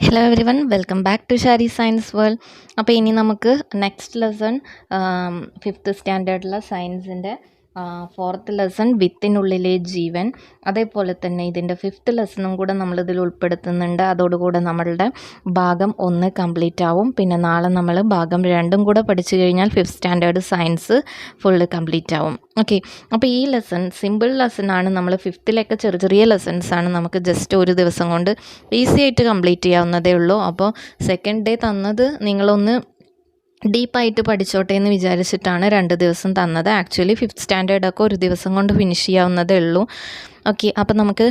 Hello everyone welcome back to Shari science world അപ്പോൾ ഇനി നമുക്ക് നെക്സ്റ്റ് ലെസൺ ഫിഫ്ത്ത് സ്റ്റാൻഡേർഡിലെ സയൻസിന്റെ ഫോർത്ത് ലെസൺ വിത്തിനുള്ളിലെ ജീവൻ. അതേപോലെ തന്നെ ഇതിന്റെ ഫിഫ്ത്ത് ലെസണും കൂടെ നമ്മളിതിൽ ഉൾപ്പെടുത്തുന്നുണ്ട്. അതോടുകൂടെ നമ്മളുടെ ഭാഗം ഒന്ന് കംപ്ലീറ്റ് ആവും. പിന്നെ നാളെ നമ്മൾ ഭാഗം രണ്ടും കൂടെ പഠിച്ചു കഴിഞ്ഞാൽ fifth standard science full complete ആവും. ഓക്കെ അപ്പോൾ ഈ ലെസൺ സിമ്പിൾ ലെസൺ ആണ് നമ്മൾ ഫിഫ്ത്തിലൊക്കെ ചെറിയ ചെറിയ ലെസൺസ് ആണ് നമുക്ക് ജസ്റ്റ് ഒരു ദിവസം കൊണ്ട് ഈസി ആയിട്ട് കംപ്ലീറ്റ് ചെയ്യാവുന്നതേ ഉള്ളൂ. അപ്പോൾ സെക്കൻഡ് ഡേ തന്നത് നിങ്ങളൊന്ന് ഡീപ്പായിട്ട് പഠിച്ചോട്ടെ എന്ന് വിചാരിച്ചിട്ടാണ് രണ്ട് ദിവസം തന്നത്. ആക്ച്വലി ഫിഫ്ത്ത് സ്റ്റാൻഡേർഡൊക്കെ ഒരു ദിവസം കൊണ്ട് ഫിനിഷ് ചെയ്യാവുന്നതേ ഉള്ളൂ. ഓക്കെ അപ്പം നമുക്ക്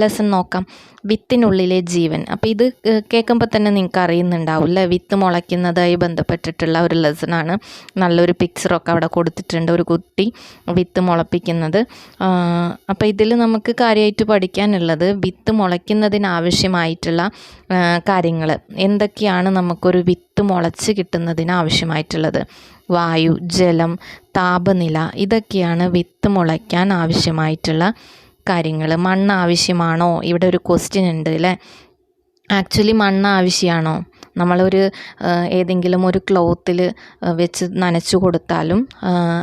ലെസൺ നോക്കാം. വിത്തിനുള്ളിലെ ജീവൻ. അപ്പോൾ ഇത് കേൾക്കുമ്പോൾ തന്നെ നിങ്ങൾക്ക് അറിയുന്നുണ്ടാവും അല്ലേ വിത്ത് മുളയ്ക്കുന്നതായി ബന്ധപ്പെട്ടിട്ടുള്ള ഒരു ലെസണാണ് നല്ലൊരു പിക്ചറൊക്കെ അവിടെ കൊടുത്തിട്ടുണ്ട് ഒരു കുട്ടി വിത്ത് മുളപ്പിക്കുന്നത്. അപ്പോൾ ഇതിൽ നമുക്ക് കാര്യമായിട്ട് പഠിക്കാനുള്ളത് വിത്ത് മുളയ്ക്കുന്നതിനാവശ്യമായിട്ടുള്ള കാര്യങ്ങൾ എന്തൊക്കെയാണ് നമുക്കൊരു വിത്ത് മുളച്ച് കിട്ടുന്നതിന് ആവശ്യമായിട്ടുള്ളത് വായു ജലം താപനില ഇതൊക്കെയാണ് വിത്ത് മുളയ്ക്കാൻ ആവശ്യമായിട്ടുള്ള കാര്യങ്ങൾ. മണ്ണ് ആവശ്യമാണോ ഇവിടെ ഒരു ക്വസ്റ്റ്യൻ ഉണ്ട് അല്ലേ ആക്ച്വലി മണ്ണ് ആവശ്യമാണോ നമ്മളൊരു ഏതെങ്കിലും ഒരു ക്ലോത്തിൽ വെച്ച് നനച്ചു കൊടുത്താലും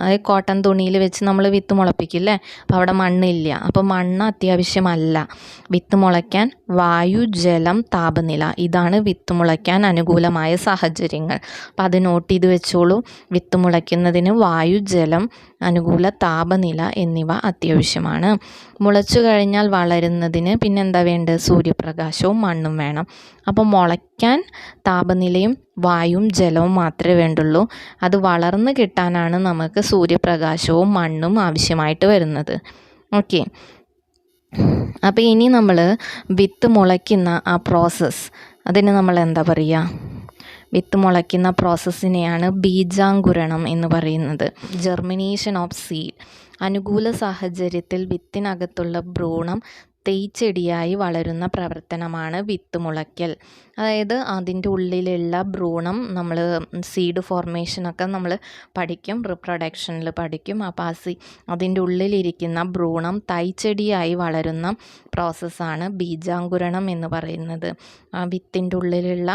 അത് കോട്ടൺ തുണിയിൽ വെച്ച് നമ്മൾ വിത്ത് മുളപ്പിക്കില്ലേ അപ്പോൾ അവിടെ മണ്ണില്ല. അപ്പോൾ മണ്ണ് അത്യാവശ്യമല്ല. വിത്ത് മുളയ്ക്കാൻ വായു ജലം താപനില ഇതാണ് വിത്ത് മുളയ്ക്കാൻ അനുകൂലമായ സാഹചര്യങ്ങൾ. അപ്പോൾ അത് നോട്ട് ചെയ്ത് വെച്ചോളൂ. വിത്ത് മുളയ്ക്കുന്നതിന് വായു ജലം അനുകൂല താപനില എന്നിവ അത്യാവശ്യമാണ്. മുളച്ചു കഴിഞ്ഞാൽ വളരുന്നതിന് പിന്നെന്താ വേണ്ടത്? സൂര്യപ്രകാശവും മണ്ണും വേണം. അപ്പോൾ മുളയ്ക്കാൻ താപനിലയും വായും ജലവും മാത്രമേ വേണ്ടുള്ളൂ. അത് വളർന്ന് കിട്ടാനാണ് നമുക്ക് സൂര്യപ്രകാശവും മണ്ണും ആവശ്യമായിട്ട് വരുന്നത്. ഓക്കെ. അപ്പോൾ ഇനി നമ്മൾ വിത്ത് മുളയ്ക്കുന്ന ആ പ്രോസസ്സ്. അതിന് നമ്മൾ എന്താ പറയുക? വിത്ത് മുളയ്ക്കുന്ന പ്രോസസ്സിനെയാണ് ബീജാങ്കുരണം എന്ന് പറയുന്നത്. ജെർമിനേഷൻ ഓഫ് സീഡ് അനുകൂല സാഹചര്യത്തിൽ വിത്തിനകത്തുള്ള ഭ്രൂണം തേയ്ച്ചെടിയായി വളരുന്ന പ്രവർത്തനമാണ് വിത്ത് മുളയ്ക്കൽ അതായത് അതിന്റെ ഉള്ളിലുള്ള ഭ്രൂണം നമ്മൾ സീഡ് ഫോർമേഷനൊക്കെ നമ്മൾ പഠിക്കും റിപ്രൊഡക്ഷനിൽ പഠിക്കും. അപ്പോൾ ആ സി അതിന്റെ ഉള്ളിലിരിക്കുന്ന ഭ്രൂണം തൈച്ചെടിയായി വളരുന്ന പ്രോസസ്സാണ് ബീജാങ്കുരണം എന്ന് പറയുന്നത്. ആ വിത്തിന്റെ ഉള്ളിലുള്ള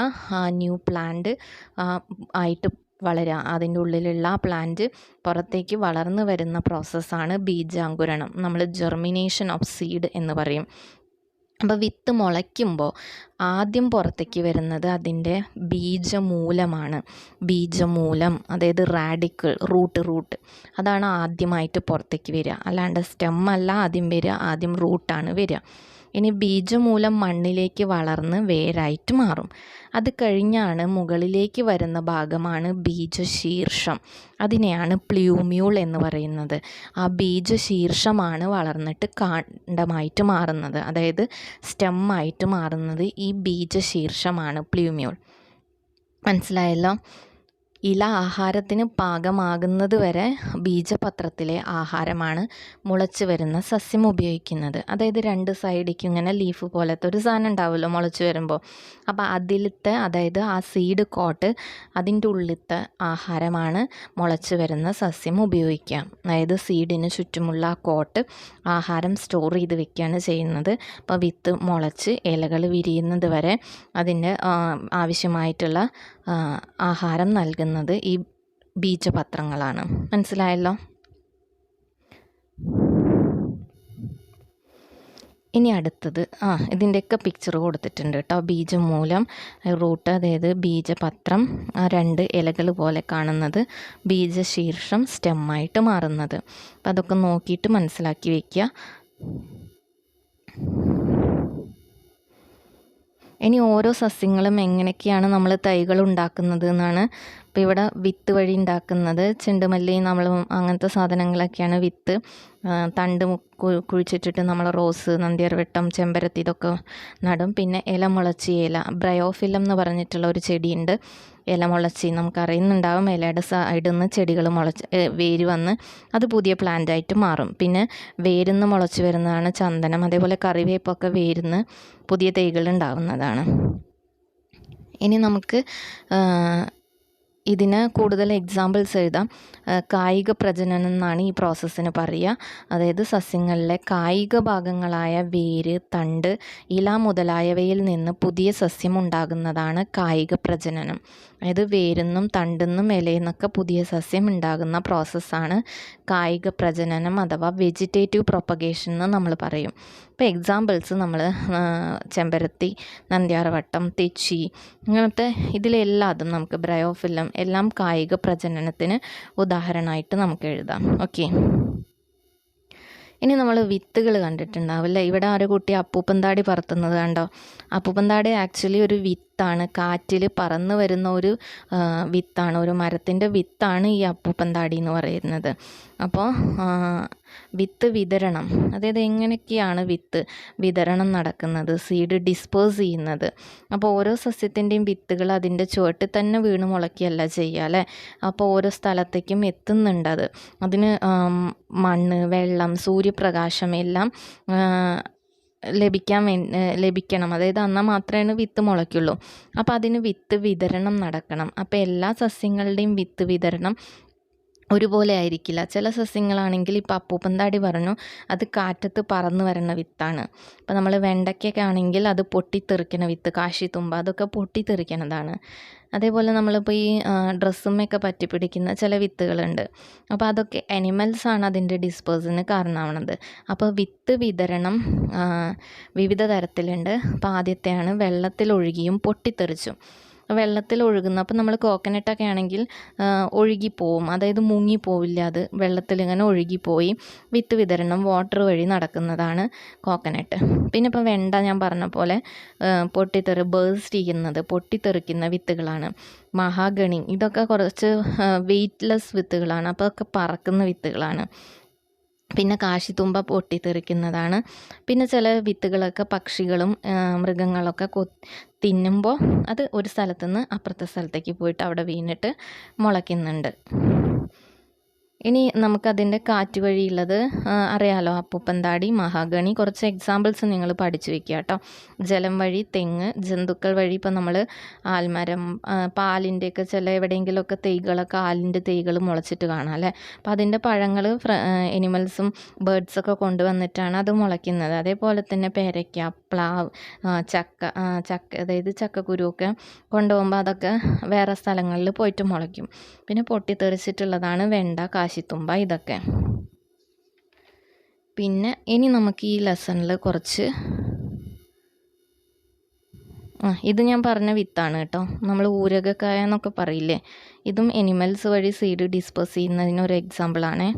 ന്യൂ പ്ലാന്റ് ആയിട്ട് വളരുക അതിന്റെ ഉള്ളിലുള്ള ആ പ്ലാന്റ് പുറത്തേക്ക് വളർന്നു വരുന്ന പ്രോസസ്സാണ് ബീജാങ്കുരണം. നമ്മൾ ജെർമിനേഷൻ ഓഫ് സീഡ് എന്ന് പറയും. അപ്പോൾ വിത്ത് മുളയ്ക്കുമ്പോൾ ആദ്യം പുറത്തേക്ക് വരുന്നത് അതിന്റെ ബീജമൂലമാണ്. ബീജമൂലം അതായത് റാഡിക്കിൾ റൂട്ട് റൂട്ട് അതാണ് ആദ്യമായിട്ട് പുറത്തേക്ക് വരിക. അല്ലാണ്ട് സ്റ്റെം അല്ല ആദ്യം വരിക ആദ്യം റൂട്ടാണ് വരിക. ഇനി ബീജമൂലം മണ്ണിലേക്ക് വളർന്ന് വേരായിട്ട് മാറും. അത് കഴിഞ്ഞാണ് മുകളിലേക്ക് വരുന്ന ഭാഗമാണ് ബീജശീർഷം. അതിനെയാണ് പ്ലൂമ്യൂൾ എന്ന് പറയുന്നത്. ആ ബീജശീർഷമാണ് വളർന്നിട്ട് കാണ്ഡമായിട്ട് മാറുന്നത്. അതായത് സ്റ്റെമ്മായിട്ട് മാറുന്നത് ഈ ബീജശീർഷമാണ് പ്ലൂമ്യൂൾ. മനസ്സിലായല്ലോ? ഇല ആഹാരത്തിന് പാകമാകുന്നത് വരെ ബീജപത്രത്തിലെ ആഹാരമാണ് മുളച്ച് വരുന്ന സസ്യം ഉപയോഗിക്കുന്നത്. അതായത് രണ്ട് സൈഡിലേക്ക് ഇങ്ങനെ ലീഫ് പോലത്തെ ഒരു സാധനം ഉണ്ടാവുമല്ലോ മുളച്ച് വരുമ്പോൾ. അപ്പോൾ അതിലത്തെ അതായത് ആ സീഡ് കോട്ട് അതിന്റെ ഉള്ളിലത്തെ ആഹാരമാണ് മുളച്ച് വരുന്ന സസ്യം ഉപയോഗിക്കുക. അതായത് സീഡിന് ചുറ്റുമുള്ള ആ കോട്ട് ആഹാരം സ്റ്റോർ ചെയ്ത് വെക്കുകയാണ് ചെയ്യുന്നത്. അപ്പോൾ വിത്ത് മുളച്ച് ഇലകൾ വിരിയുന്നത് വരെ അതിന്റെ ആവശ്യമായിട്ടുള്ള ആഹാരം നൽകുന്നത് ഈ ബീജപത്രങ്ങളാണ്. മനസ്സിലായല്ലോ? ഇനി അടുത്തത്. ആ ഇതിന്റെയൊക്കെ പിക്ചർ കൊടുത്തിട്ടുണ്ട് കേട്ടോ. ബീജമൂലം റൂട്ട് അതായത് ബീജപത്രം ആ രണ്ട് ഇലകൾ പോലെ കാണുന്നത് ബീജശീർഷം സ്റ്റെമ്മായിട്ട് മാറുന്നത്. അപ്പം അതൊക്കെ നോക്കിയിട്ട് മനസ്സിലാക്കി വയ്ക്കുക ഇനി ഓരോ സസ്യങ്ങളും എങ്ങനെയൊക്കെയാണ് നമ്മൾ തൈകൾ ഉണ്ടാക്കുന്നത് എന്നാണ് ഇപ്പോൾ ഇവിടെ വിത്ത് വഴി ഉണ്ടാക്കുന്നത് ചെണ്ടുമല്ലി നമ്മൾ അങ്ങനത്തെ സാധനങ്ങളൊക്കെയാണ് വിത്ത്. തണ്ട് കുഴിച്ചിട്ടിട്ട് നമ്മൾ റോസ് നന്ദിയർവട്ടം ചെമ്പരത്തി ഇതൊക്കെ നടും. പിന്നെ ഇല മുളച്ചി ഇല ബ്രയോഫിലം എന്ന് പറഞ്ഞിട്ടുള്ള ഒരു ചെടിയുണ്ട്. ഇല മുളച്ചി നമുക്കറിയുന്നുണ്ടാവും. ഇലയുടെ സൈഡിൽ നിന്ന് ചെടികൾ മുളച്ച് വേര് വന്ന് അത് പുതിയ പ്ലാന്റായിട്ട് മാറും. പിന്നെ വേരുന്ന് മുളച്ച് വരുന്നതാണ് ചന്ദനം. അതേപോലെ കറിവേപ്പൊക്കെ വേരുന്ന് പുതിയ തൈകൾ ഉണ്ടാവുന്നതാണ് ഇനി നമുക്ക് ഇതിന് കൂടുതൽ എക്സാമ്പിൾസ് എഴുതാം. കായിക പ്രജനനം എന്നാണ് ഈ പ്രോസസ്സിന് പറയുക. അതായത് സസ്യങ്ങളിലെ കായിക ഭാഗങ്ങളായ വേര് തണ്ട് ഇല മുതലായവയിൽ നിന്ന് പുതിയ സസ്യം ഉണ്ടാകുന്നതാണ് കായിക പ്രജനനം. അതായത് വേരെന്നും തണ്ടെന്നും ഇലയിൽ നിന്നൊക്കെ പുതിയ സസ്യം ഉണ്ടാകുന്ന പ്രോസസ്സാണ് കായിക പ്രജനനം അഥവാ വെജിറ്റേറ്റീവ് പ്രൊപ്പഗേഷൻ എന്ന് നമ്മൾ പറയും. ഇപ്പോൾ എക്സാമ്പിൾസ് നമ്മൾ ചെമ്പരത്തി നന്ദ്യാർവട്ടം തെച്ചി ഇങ്ങനത്തെ ഇതിലെല്ലാതും നമുക്ക് ബ്രയോഫില്ലം എല്ലാം കായിക പ്രജനനത്തിന് ഉദാഹരണമായിട്ട് നമുക്ക് എഴുതാം. ഓക്കെ ഇനി നമ്മൾ വിത്തുകൾ കണ്ടിട്ടുണ്ടാവില്ലേ ഇവിടെ ഒരു കുട്ടി അപ്പൂപ്പന്താടി പറത്തുന്നത് കണ്ടോ? അപ്പൂപ്പന്താടി ആക്ച്വലി ഒരു വിത്താണ്. കാറ്റിൽ പറന്ന് വരുന്ന ഒരു വിത്താണ്. ഒരു മരത്തിന്റെ വിത്താണ് ഈ അപ്പൂപ്പന്താടി എന്ന് പറയുന്നത്. അപ്പോൾ വിത്ത് വിതരണം. അതായത് എങ്ങനെയൊക്കെയാണ് വിത്ത് വിതരണം നടക്കുന്നത്? സീഡ് ഡിസ്പോസ് ചെയ്യുന്നത്. അപ്പോൾ ഓരോ സസ്യത്തിന്റെയും വിത്തുകൾ അതിന്റെ ചുവട്ടിൽ തന്നെ വീണ് മുളയ്ക്കുകയല്ല ചെയ്യുക അല്ലേ? അപ്പോൾ ഓരോ സ്ഥലത്തേക്കും എത്തുന്നുണ്ട് അത്. അതിന് മണ്ണ് വെള്ളം സൂര്യപ്രകാശം എല്ലാം ലഭിക്കാൻ വേ ലഭിക്കണം. അതായത് എന്നാൽ മാത്രമേ വിത്ത് മുളയ്ക്കുള്ളൂ. അപ്പോൾ അതിന് വിത്ത് വിതരണം നടക്കണം. അപ്പോൾ എല്ലാ സസ്യങ്ങളുടെയും വിത്ത് വിതരണം ഒരുപോലെ ആയിരിക്കില്ല. ചില സസ്യങ്ങളാണെങ്കിൽ ഇപ്പോൾ അപ്പൂപ്പന്താടി പറഞ്ഞു അത് കാറ്റത്ത് പറന്ന് വരുന്ന വിത്താണ്. അപ്പോൾ നമ്മൾ വെണ്ടയ്ക്കൊക്കെ ആണെങ്കിൽ അത് പൊട്ടിത്തെറിക്കണ വിത്ത് കാശിത്തുമ്പ അതൊക്കെ പൊട്ടിത്തെറിക്കണതാണ് അതേപോലെ നമ്മളിപ്പോൾ ഈ ഡ്രസ്സുമ്മയൊക്കെ പറ്റി പിടിക്കുന്ന ചില വിത്തുകളുണ്ട്. അപ്പോൾ അതൊക്കെ അനിമൽസ് ആണ് അതിന്റെ ഡിസ്പോസിന് കാരണമാവണത്. അപ്പോൾ വിത്ത് വിതരണം വിവിധ തരത്തിലുണ്ട്. അപ്പോൾ ആദ്യത്തെയാണ് വെള്ളത്തിൽ ഒഴുകിയും പൊട്ടിത്തെറിച്ചും. വെള്ളത്തിൽ ഒഴുകുന്ന. അപ്പോൾ നമ്മൾ കോക്കനട്ടൊക്കെ ആണെങ്കിൽ ഒഴുകിപ്പോവും. അതായത് മുങ്ങിപ്പോവില്ല അത്. വെള്ളത്തിൽ ഇങ്ങനെ ഒഴുകിപ്പോയി വിത്ത് വിതരണം വാട്ടർ വഴി നടക്കുന്നതാണ് കോക്കനട്ട് പിന്നെ ഇപ്പോൾ വെണ്ട ഞാൻ പറഞ്ഞ പോലെ പൊട്ടിത്തെറി ബേഴ്സ്റ്റ് ചെയ്യുന്നത് പൊട്ടിത്തെറിക്കുന്ന വിത്തുകളാണ്. മഹാഗണി ഇതൊക്കെ കുറച്ച് വെയ്റ്റ്ലെസ് വിത്തുകളാണ്. അപ്പോൾ ഒക്കെ പറക്കുന്ന വിത്തുകളാണ്. പിന്നെ കാശിത്തുമ്പ പൊട്ടിത്തെറിക്കുന്നതാണ്. പിന്നെ ചില വിത്തുകളൊക്കെ പക്ഷികളും മൃഗങ്ങളൊക്കെ കൊ തിന്നുമ്പോൾ അത് ഒരു സ്ഥലത്തുനിന്ന് അപ്പുറത്തെ സ്ഥലത്തേക്ക് പോയിട്ട് അവിടെ വീണിട്ട് മുളയ്ക്കുന്നുണ്ട്. ഇനി നമുക്കതിന്റെ കാറ്റ് വഴിയുള്ളത് അറിയാലോ അപ്പൂപ്പന്താടി മഹാഗണി കുറച്ച് എക്സാമ്പിൾസ് നിങ്ങൾ പഠിച്ചു വെക്കുക കേട്ടോ. ജലം വഴി തെങ്ങ് ജന്തുക്കൾ വഴി ഇപ്പോൾ നമ്മൾ ആൽമരം പാലിന്റെയൊക്കെ ചില എവിടെയെങ്കിലുമൊക്കെ തൈകളൊക്കെ ആലിന്റെ തൈകൾ മുളച്ചിട്ട് കാണാം അല്ലേ? അപ്പം അതിന്റെ പഴങ്ങൾ എനിമൽസും ബേഡ്സൊക്കെ കൊണ്ടുവന്നിട്ടാണ് അത് മുളയ്ക്കുന്നത്. അതേപോലെ തന്നെ പേരയ്ക്ക പ്ലാവ് ചക്ക ചക്ക അതായത് ചക്കക്കുരുവൊക്കെ കൊണ്ടുപോകുമ്പോൾ അതൊക്കെ വേറെ സ്ഥലങ്ങളിൽ പോയിട്ട് മുളയ്ക്കും. പിന്നെ പൊട്ടിത്തെറിച്ചിട്ടുള്ളതാണ് വെണ്ട കാശിത്തുമ്പ ഇതൊക്കെ. പിന്നെ ഇനി നമുക്ക് ഈ ലെസണിൽ കുറച്ച് ആ ഇത് ഞാൻ പറഞ്ഞ വിത്താണ് കേട്ടോ. നമ്മൾ ഊരകക്കായ എന്നൊക്കെ പറയില്ലേ? ഇതും എനിമൽസ് വഴി സീഡ് ഡിസ്പോസ് ചെയ്യുന്നതിനൊരു എക്സാമ്പിളാണേ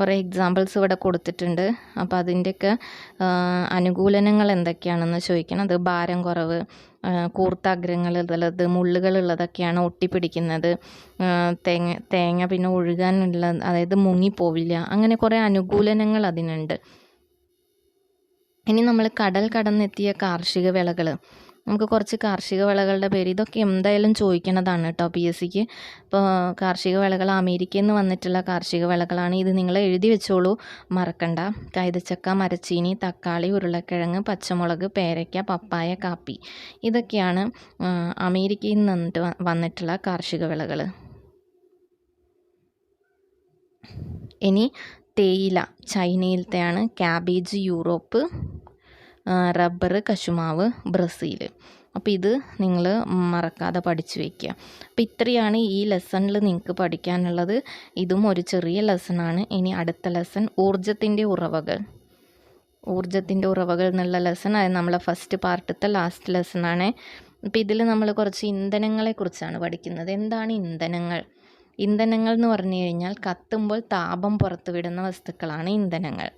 കുറേ എക്സാമ്പിൾസ് ഇവിടെ കൊടുത്തിട്ടുണ്ട്. അപ്പോൾ അതിന്റെയൊക്കെ അനുകൂലനങ്ങൾ എന്തൊക്കെയാണെന്ന് ചോദിക്കണം. അത് ഭാരം കുറവ് കൂർത്ത അഗ്രങ്ങൾ ഉള്ളത് മുള്ളുകളുള്ളതൊക്കെയാണ് ഒട്ടിപ്പിടിക്കുന്നത്. തേങ്ങ തേങ്ങ പിന്നെ ഒഴുകാനുള്ള അതായത് മുങ്ങിപ്പോവില്ല. അങ്ങനെ കുറേ അനുകൂലനങ്ങൾ അതിനുണ്ട്. ഇനി നമ്മൾ കടൽ കടന്നെത്തിയ കാർഷിക വിളകൾ നമുക്ക് കുറച്ച് കാർഷിക വിളകളുടെ പേര് ഇതൊക്കെ എന്തായാലും ചോദിക്കണതാണ് കേട്ടോ പി എസ് സിക്ക്. ഇപ്പോൾ കാർഷിക വിളകൾ അമേരിക്കയിൽ നിന്ന് വന്നിട്ടുള്ള കാർഷിക വിളകളാണ്. ഇത് നിങ്ങൾ എഴുതി വെച്ചോളൂ. മറക്കണ്ട. കൈതച്ചക്ക മരച്ചീനി തക്കാളി ഉരുളക്കിഴങ്ങ് പച്ചമുളക് പേരയ്ക്ക പപ്പായ കാപ്പി. ഇതൊക്കെയാണ് അമേരിക്കയിൽ നിന്ന് വന്നിട്ടുള്ള കാർഷിക വിളകൾ ഇനി തേയില. ചൈനയിലത്തെയാണ്. ക്യാബേജ് യൂറോപ്പ് റബ്ബർ കശുമാവ് ബ്രസീൽ അപ്പോൾ ഇത് നിങ്ങൾ മറക്കാതെ പഠിച്ചു വയ്ക്കുക അപ്പോൾ ഇത്രയാണ് ഈ ലെസണിൽ നിങ്ങൾക്ക് പഠിക്കാനുള്ളത്. ഇതും ഒരു ചെറിയ ലെസണാണ്. ഇനി അടുത്ത ലെസൺ ഊർജത്തിന്റെ ഉറവകൾ. ഊർജത്തിന്റെ ഉറവകൾ എന്നുള്ള ലെസൺ അത് നമ്മളെ ഫസ്റ്റ് പാർട്ടത്തെ ലാസ്റ്റ് ലെസണാണ് അപ്പോൾ ഇതിൽ നമ്മൾ കുറച്ച് ഇന്ധനങ്ങളെക്കുറിച്ചാണ് പഠിക്കുന്നത്. എന്താണ് ഇന്ധനങ്ങൾ? ഇന്ധനങ്ങൾ എന്ന് പറഞ്ഞു കഴിഞ്ഞാൽ കത്തുമ്പോൾ താപം പുറത്തുവിടുന്ന വസ്തുക്കളാണ് ഇന്ധനങ്ങൾ.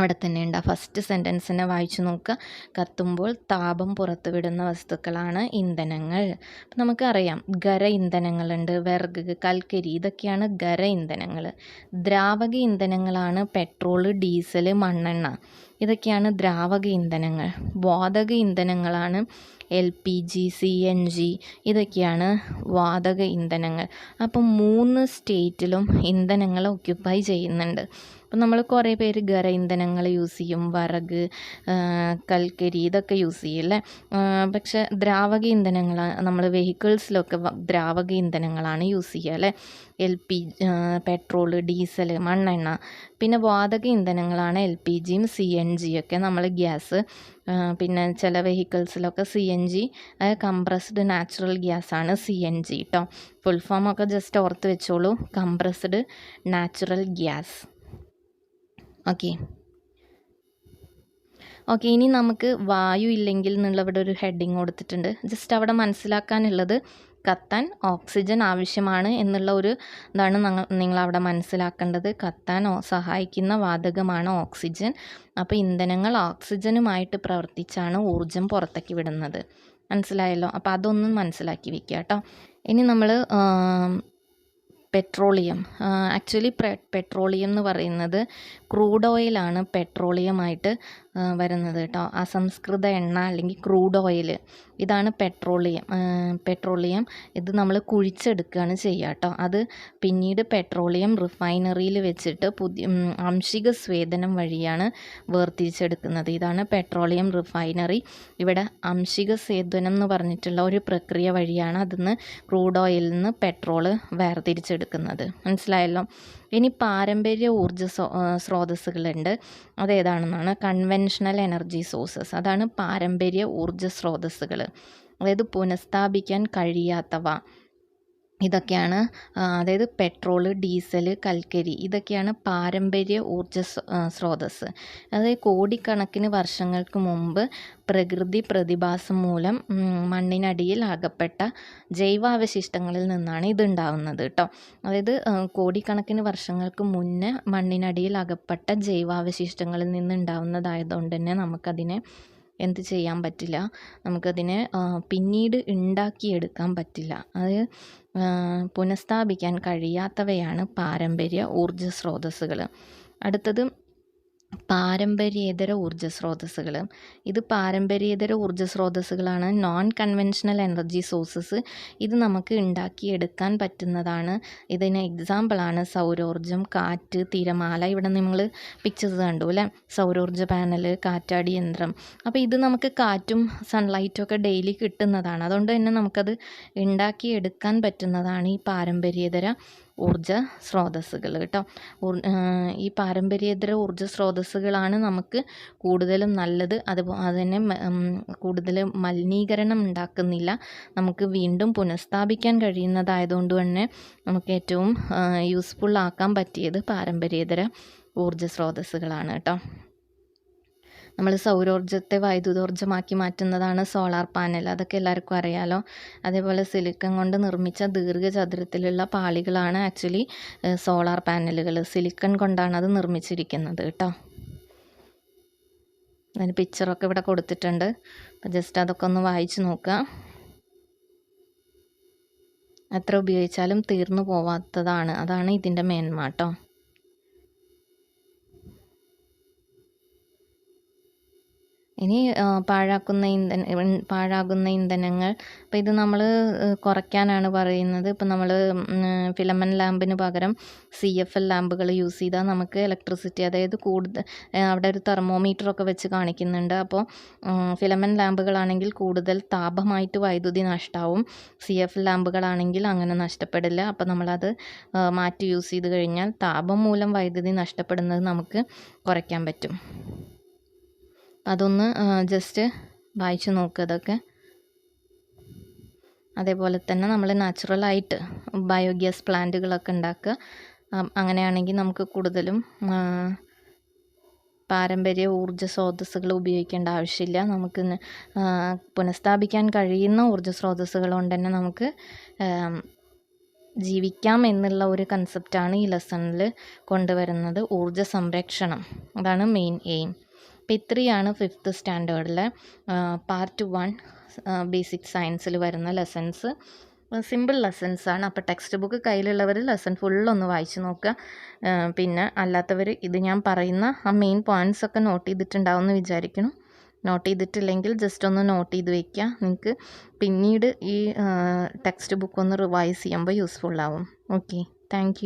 അവിടെ തന്നെ ഉണ്ട് ഫസ്റ്റ് സെന്റൻസിനെ വായിച്ചു നോക്കുക. കത്തുമ്പോൾ താപം പുറത്തുവിടുന്ന വസ്തുക്കളാണ് ഇന്ധനങ്ങൾ. നമുക്കറിയാം ഖര ഇന്ധനങ്ങളുണ്ട് വിറക് കൽക്കരി ഇതൊക്കെയാണ് ഖര ഇന്ധനങ്ങൾ. ദ്രാവക ഇന്ധനങ്ങളാണ് പെട്രോൾ ഡീസൽ മണ്ണെണ്ണ. ഇതൊക്കെയാണ് ദ്രാവക ഇന്ധനങ്ങൾ. വാതക ഇന്ധനങ്ങളാണ് L P G C N G ഇതൊക്കെയാണ് വാതക ഇന്ധനങ്ങൾ. അപ്പം മൂന്ന് സ്റ്റേറ്റിലും ഇന്ധനങ്ങൾ ഒക്യുപ്പൈ ചെയ്യുന്നുണ്ട്. അപ്പം നമ്മൾ കുറേ പേര് ഖര ഇന്ധനങ്ങൾ യൂസ് ചെയ്യും. വറക് കൽക്കരി ഇതൊക്കെ യൂസ് ചെയ്യും അല്ലേ? പക്ഷേ ദ്രാവക ഇന്ധനങ്ങൾ നമ്മൾ വെഹിക്കിൾസിലൊക്കെ ദ്രാവക ഇന്ധനങ്ങളാണ് യൂസ് ചെയ്യുക അല്ലേ? എൽ പി പെട്രോൾ ഡീസൽ മണ്ണെണ്ണ. പിന്നെ വാതക ഇന്ധനങ്ങളാണ് എൽ പി ജിയും സി എൻ ജിയൊക്കെ നമ്മൾ ഗ്യാസ് പിന്നെ ചില വെഹിക്കിൾസിലൊക്കെ C N G compressed natural ഗ്യാസാണ് C N G കേട്ടോ ഫുൾ ഫോം ഒക്കെ ജസ്റ്റ് ഓർത്ത് വെച്ചോളൂ. Compressed natural gas okay okay ഇനി നമുക്ക് വായു ഇല്ലെങ്കിൽ എന്നുള്ള ഇവിടെ ഒരു ഹെഡിങ് കൊടുത്തിട്ടുണ്ട്. ജസ്റ്റ് അവിടെ മനസ്സിലാക്കാനുള്ളത് കത്താൻ ഓക്സിജൻ ആവശ്യമാണ് എന്നുള്ള ഒരു ഇതാണ് നിങ്ങളവിടെ മനസ്സിലാക്കേണ്ടത്. കത്താൻ സഹായിക്കുന്ന വാതകമാണ് ഓക്സിജൻ. അപ്പോൾ ഇന്ധനങ്ങൾ ഓക്സിജനുമായിട്ട് പ്രവർത്തിച്ചാണ് ഊർജം പുറത്തേക്ക് വിടുന്നത്. മനസ്സിലായല്ലോ? അപ്പോൾ അതൊന്നും മനസ്സിലാക്കി വെക്കുക കേട്ടോ. ഇനി നമ്മൾ പെട്രോളിയം. ആക്ച്വലി പെട്രോളിയം എന്ന് പറയുന്നത് ക്രൂഡ് ഓയിലാണ് പെട്രോളിയമായിട്ട് വരുന്നത് കേട്ടോ. അസംസ്കൃത എണ്ണ അല്ലെങ്കിൽ ക്രൂഡ് ഓയിൽ ഇതാണ് പെട്രോളിയം പെട്രോളിയം ഇത് നമ്മൾ കുഴിച്ചെടുക്കുകയാണ് ചെയ്യുക കേട്ടോ. അത് പിന്നീട് പെട്രോളിയം റിഫൈനറിയിൽ വെച്ചിട്ട് പുതിയ ആംശിക സ്വേദനം വഴിയാണ് വേർതിരിച്ചെടുക്കുന്നത്. ഇതാണ് പെട്രോളിയം റിഫൈനറി ഇവിടെ ആംശിക സ്വേദനം എന്ന് പറഞ്ഞിട്ടുള്ള ഒരു പ്രക്രിയ വഴിയാണ് അതിന്ന് ക്രൂഡ് ഓയിലിൽ നിന്ന് പെട്രോൾ വേർതിരിച്ചെടുക്കുന്നത്. മനസ്സിലായല്ലോ? ഇനി പാരമ്പര്യ ഊർജ സ്രോതസ്സുകളുണ്ട്. അതേതാണെന്നാണ് കൺവെൻഷണൽ എനർജി സോഴ്സസ് അതാണ് പാരമ്പര്യ ഊർജ സ്രോതസ്സുകൾ അതായത് പുനഃസ്ഥാപിക്കാൻ കഴിയാത്തവ. ഇതൊക്കെയാണ് അതായത് പെട്രോൾ ഡീസൽ കൽക്കരി ഇതൊക്കെയാണ് പാരമ്പര്യ ഊർജ സ്രോതസ്സ്. അതായത് കോടിക്കണക്കിന് വർഷങ്ങൾക്ക് മുമ്പ് പ്രകൃതി പ്രതിഭാസം മൂലം മണ്ണിനടിയിൽ അകപ്പെട്ട ജൈവാവശിഷ്ടങ്ങളിൽ നിന്നാണ് ഇതുണ്ടാവുന്നത് കേട്ടോ അതായത് കോടിക്കണക്കിന് വർഷങ്ങൾക്ക് മുന്നേ മണ്ണിനടിയിൽ അകപ്പെട്ട ജൈവാവശിഷ്ടങ്ങളിൽ നിന്നുണ്ടാവുന്നതായതുകൊണ്ട് തന്നെ നമുക്കതിനെ എന്ത് ചെയ്യാൻ പറ്റില്ല. നമുക്കതിനെ പിന്നീട് ഉണ്ടാക്കിയെടുക്കാൻ പറ്റില്ല. അത് പുനഃസ്ഥാപിക്കാൻ കഴിയാത്തവയാണ് പാരമ്പര്യ ഊർജ സ്രോതസ്സുകൾ അടുത്തത് പാരമ്പര്യേതര ഊർജ സ്രോതസ്സുകൾ ഇത് പാരമ്പര്യേതര ഊർജ സ്രോതസ്സുകളാണ് നോൺ കൺവെൻഷണൽ എനർജി സോഴ്സസ് ഇത് നമുക്ക് ഉണ്ടാക്കിയെടുക്കാൻ പറ്റുന്നതാണ്. ഇതിന് എക്സാമ്പിളാണ് സൗരോർജം കാറ്റ് തിരമാല. ഇവിടെ നിങ്ങൾ പിക്ചേഴ്സ് കണ്ടു അല്ലേ? സൗരോർജ പാനൽ കാറ്റാടി യന്ത്രം. അപ്പോൾ ഇത് നമുക്ക് കാറ്റും സൺലൈറ്റും ഒക്കെ ഡെയിലി കിട്ടുന്നതാണ്. അതുകൊണ്ട് തന്നെ നമുക്കത് ഉണ്ടാക്കിയെടുക്കാൻ പറ്റുന്നതാണ് ഈ പാരമ്പര്യേതര ഊർജ സ്രോതസ്സുകൾ കേട്ടോ. ഈ പാരമ്പര്യേതര ഊർജ സ്രോതസ്സുകളാണ് നമുക്ക് കൂടുതലും നല്ലത്. അതുപോ അതുതന്നെ കൂടുതൽ മലിനീകരണം ഉണ്ടാക്കുന്നില്ല. നമുക്ക് വീണ്ടും പുനഃസ്ഥാപിക്കാൻ കഴിയുന്നതായതുകൊണ്ട് തന്നെ നമുക്ക് ഏറ്റവും യൂസ്ഫുൾ ആക്കാൻ പറ്റിയത് പാരമ്പര്യേതര ഊർജ സ്രോതസ്സുകളാണ് കേട്ടോ. നമ്മൾ സൗരോർജത്തെ വൈദ്യുതോർജമാക്കി മാറ്റുന്നതാണ് സോളാർ പാനൽ. അതൊക്കെ എല്ലാവർക്കും അറിയാലോ. അതേപോലെ സിലിക്കൺ കൊണ്ട് നിർമ്മിച്ച ദീർഘചതുരത്തിലുള്ള പാളികളാണ് ആക്ച്വലി സോളാർ പാനലുകൾ സിലിക്കൺ കൊണ്ടാണ് അത് നിർമ്മിച്ചിരിക്കുന്നത് കേട്ടോ. അതിന് പിക്ചറൊക്കെ ഇവിടെ കൊടുത്തിട്ടുണ്ട്. അപ്പോൾ ജസ്റ്റ് അതൊക്കെ ഒന്ന് വായിച്ചു നോക്കുക എത്ര ഉപയോഗിച്ചാലും തീർന്നു പോവാത്തതാണ്. അതാണ് ഇതിന്റെ മേന്മ കേട്ടോ ഇനി പാഴാക്കുന്ന ഇന്ധന പാഴാകുന്ന ഇന്ധനങ്ങൾ. അപ്പോൾ ഇത് നമ്മൾ കുറയ്ക്കാനാണ് പറയുന്നത്. ഇപ്പോൾ നമ്മൾ ഫിലമൻ ലാമ്പിന് പകരം സി എഫ് എൽ ലാമ്പുകൾ യൂസ് ചെയ്താൽ നമുക്ക് ഇലക്ട്രിസിറ്റി അതായത് കൂടുതൽ അവിടെ ഒരു തെർമോമീറ്റർ ഒക്കെ വെച്ച് കാണിക്കുന്നുണ്ട്. അപ്പോൾ ഫിലമൻ ലാമ്പുകളാണെങ്കിൽ കൂടുതൽ താപമായിട്ട് വൈദ്യുതി നഷ്ടമാവും സി എഫ് ലാമ്പുകളാണെങ്കിൽ അങ്ങനെ നഷ്ടപ്പെടില്ല. അപ്പോൾ നമ്മളത് മാറ്റി യൂസ് ചെയ്ത് കഴിഞ്ഞാൽ താപം മൂലം വൈദ്യുതി നഷ്ടപ്പെടുന്നത് നമുക്ക് കുറയ്ക്കാൻ പറ്റും. അതൊന്ന് ജസ്റ്റ് വായിച്ചു നോക്കുക അതൊക്കെ. അതേപോലെ തന്നെ നമ്മൾ നാച്ചുറലായിട്ട് ബയോഗ്യാസ് പ്ലാന്റുകളൊക്കെ ഉണ്ടാക്കുക. അങ്ങനെയാണെങ്കിൽ നമുക്ക് കൂടുതലും പാരമ്പര്യ ഊർജ സ്രോതസ്സുകൾ ഉപയോഗിക്കേണ്ട ആവശ്യമില്ല. നമുക്ക് പുനഃസ്ഥാപിക്കാൻ കഴിയുന്ന ഊർജ സ്രോതസ്സുകൾ കൊണ്ട് തന്നെ നമുക്ക് ജീവിക്കാം എന്നുള്ള ഒരു കൺസെപ്റ്റാണ് ഈ ലെസണിൽ കൊണ്ടുവരുന്നത്. ഊർജ സംരക്ഷണം. അതാണ് മെയിൻ എയിം അപ്പോൾ ഇത്രയാണ് ഫിഫ്ത്ത് സ്റ്റാൻഡേർഡിലെ പാർട്ട് വൺ ബേസിക് സയൻസിൽ വരുന്ന ലെസൺസ് സിമ്പിൾ ലെസൺസ് ആണ്. അപ്പോൾ ടെക്സ്റ്റ് ബുക്ക് കയ്യിലുള്ളവർ ലെസൺ ഫുള്ളൊന്ന് വായിച്ച് നോക്കുക. പിന്നെ അല്ലാത്തവർ ഇത് ഞാൻ പറയുന്ന ആ മെയിൻ പോയിന്റ്സ് ഒക്കെ നോട്ട് ചെയ്തിട്ടുണ്ടാവും എന്ന് വിചാരിക്കണം നോട്ട് ചെയ്തിട്ടില്ലെങ്കിൽ ജസ്റ്റ് ഒന്ന് നോട്ട് ചെയ്ത് വയ്ക്കുക നിങ്ങൾക്ക് പിന്നീട് ഈ ടെക്സ്റ്റ് ബുക്ക് ഒന്ന് റിവൈസ് ചെയ്യുമ്പോൾ യൂസ്ഫുൾ ആവും. Okay thank